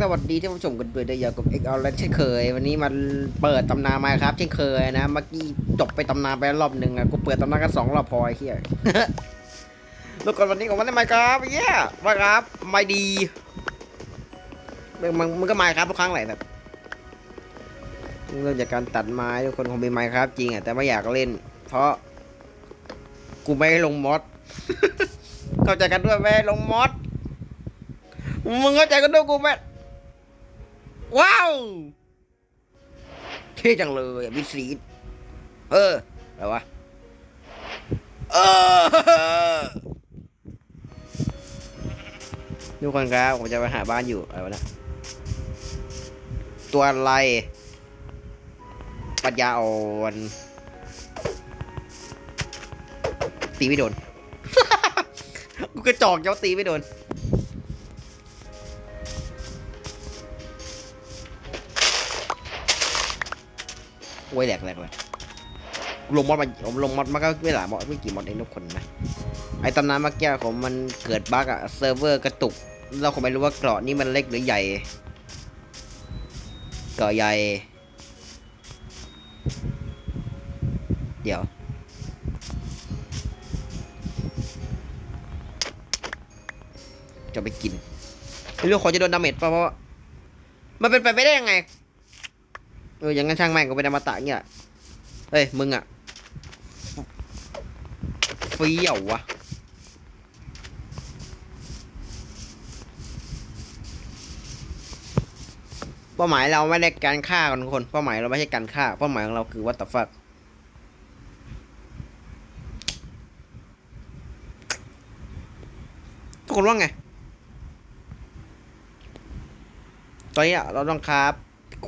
สวัสดีท่านผู้ชมกันด้วยได้ยากับเอ็กเอาและเช่นเคย วันนี้มันเปิดตำนานมาครับเช่นเคยนะเมื่อกี้จบไปตำนานไปรอบหนึ่งอะกูเปิดตำนานกันสองรอบพอไอ้เหี้ยแล้วก่อนวันนี้ของมันได้ไหมครับเหี้ยว่าครับไม่ดีมันมันก็มาครับทุกครั้งแหละแบบเรื่องจากการตัดไม้ทุกคนคงเป็นไม้ครับจริงอะแต่ไม่อยากเล่น เพราะ กูไม่ลงมอดเข้าใจกันด้วยไม่ให้ลงมอด มึงเข้าใจกันด้วยกูไหมว้าวเท่จังเลยอะมิสีเอออะไรวะเออทุกคนครับผมจะไปหาบ้านอยู่อะไรวะนะตัวอะไร ปัญญาอ่อนตีไม่โดน กูกระจอกเจ้าตีไม่โดน โอ้ยแหลกแหลกเลยลงมอดมาผมลงมอดมาก็ไม่หลายมอดไม่กี่มอดเองทุกคนนะ ไอตำนานมื่อกี้ของมันเกิดบั๊กอะเซิร์ฟเวอร์กระตุก เราคงไม่รู้ว่าเกราะนี่มันเล็กหรือใหญ่ เกราะใหญ่ เดี๋ยวจะไปกินไม่รู้เขาจะโดนดาเมจป่ะเพราะว่ามันเป็นไปไม่ได้ยังไง เอออย่างงั้นช่างแม่งก็เป็นอมตะเงี้ยเฮ้ยมึงอะเฟี้ยววะเป้าหมายเราไม่ได้การฆ่ากันคนเป้าหมายเราไม่ใช่การฆ่าเป้าหมายของเราคือวัตถุฟักทุกคนว่าไง ตอนนี้เราต้องคราบ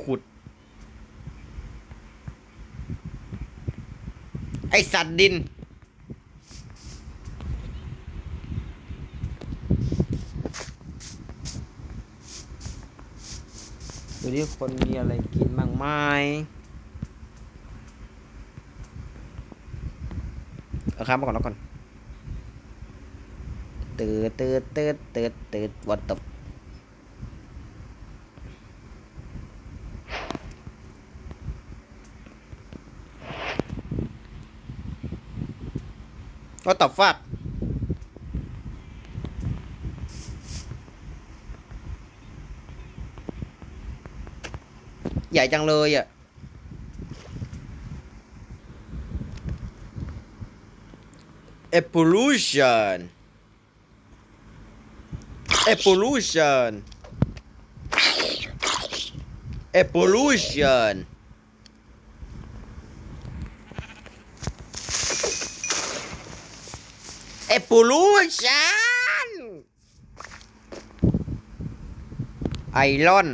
ขุด ไอสัตว์ดิน ดูดิคนมีอะไรกินบ้างไหมเอาครับมาก่อนแล้วก่อนตืดตืดตืดตืดตืดวัดตบ วัดตบฟักใหญ่จังเลยอะ Evolution Evolution Evolution Evolution ไอรอน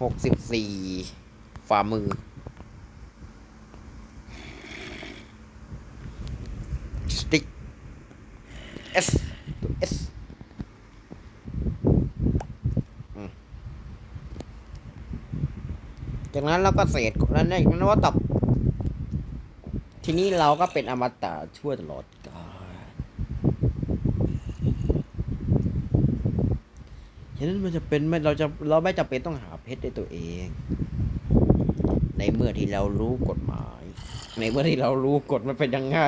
หกสิบสี่ฝ่ามือ สติ๊ก S ตัว S อื จากนั้นเราก็เสร็จนั้นได้นั้นว่าตับ ทีนี้เราก็เป็นอมตะชั่วตลอดกาลฉะนั้นมันจะเป็นไม่เราจะเราไม่จำเป็นต้องหาเพชรด้วยตัวเอง ในเมื่อที่เรารู้กฎหมาย ในเมื่อที่เรารู้กฎมันเป็นยังไง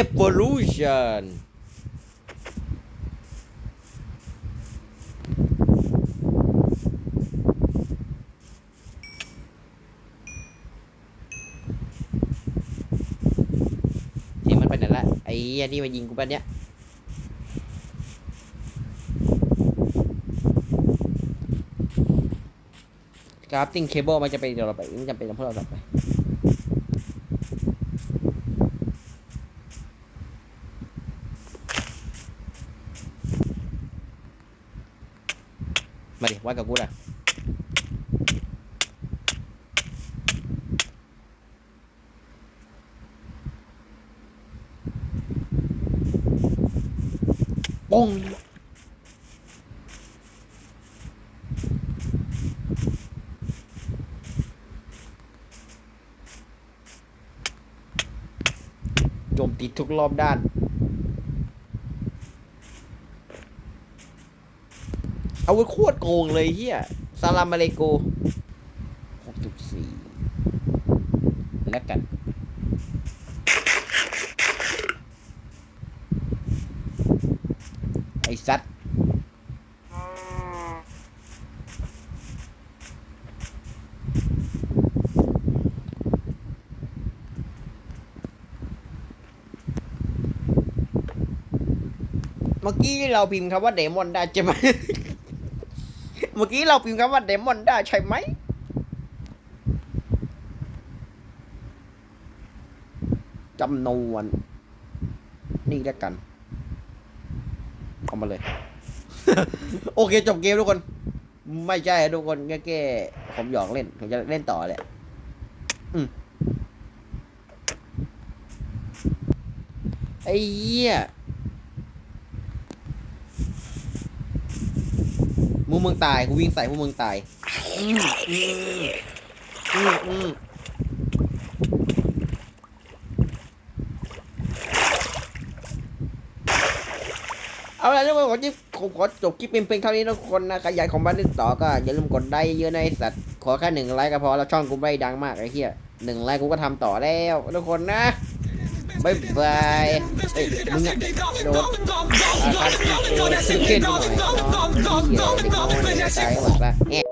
evolution ห็นมันไปไหนละไอ้เหี้ ยนี่มายิงกูปะเนี่ยกราฟติ้งเคเบิลมันจะเป็นเดี๋ยวเราไปมันจำเป็นต้องพวกเราต่อไปมาดิวัดกับกูนะ ปงโจมตีทุกรอบด้าน เอาไว้โคตรโกงเลยเฮียซาลามาเลโก 64 แล้วกัน เมื่อกี้เราพิมพ์คำว่าเดมอนได้ใช่ไหม เมื่อกี้เราพิมพ์คำว่าเดมอนได้ใช่ไหม จำนวน นี่แล้วกัน เอามาเลย โอเค จบเกมทุกคน ไม่ใช่ทุกคนแค่แค่ผมหยอกเล่น ผมจะเล่นต่อแหละอืมไอ้เหี้ย มึงมึงตาย กูวิ่งใส่พวกมึงตาย อืมอืมอืมอืมเอาละทุกคนขอจบขอจบคลิปเป็นเพียงเท่านี้ทุกคนนะใครอยากของบ้านเล่นต่อก็อย่าลืมกดไลค์เยอะๆนะไอ้สัตว์ขอแค่หนึ่งไลค์ก็พอแล้วช่องกูไม่ดังมากไอ้เหี้ยหนึ่งไลค์กูก็ทำต่อแล้วทุกคนนะ บายบายเฮ้ยมึงอะโดนอาคารโดนซิงเกิลหน่อยเฮียเด็กน้อยตายหมดละ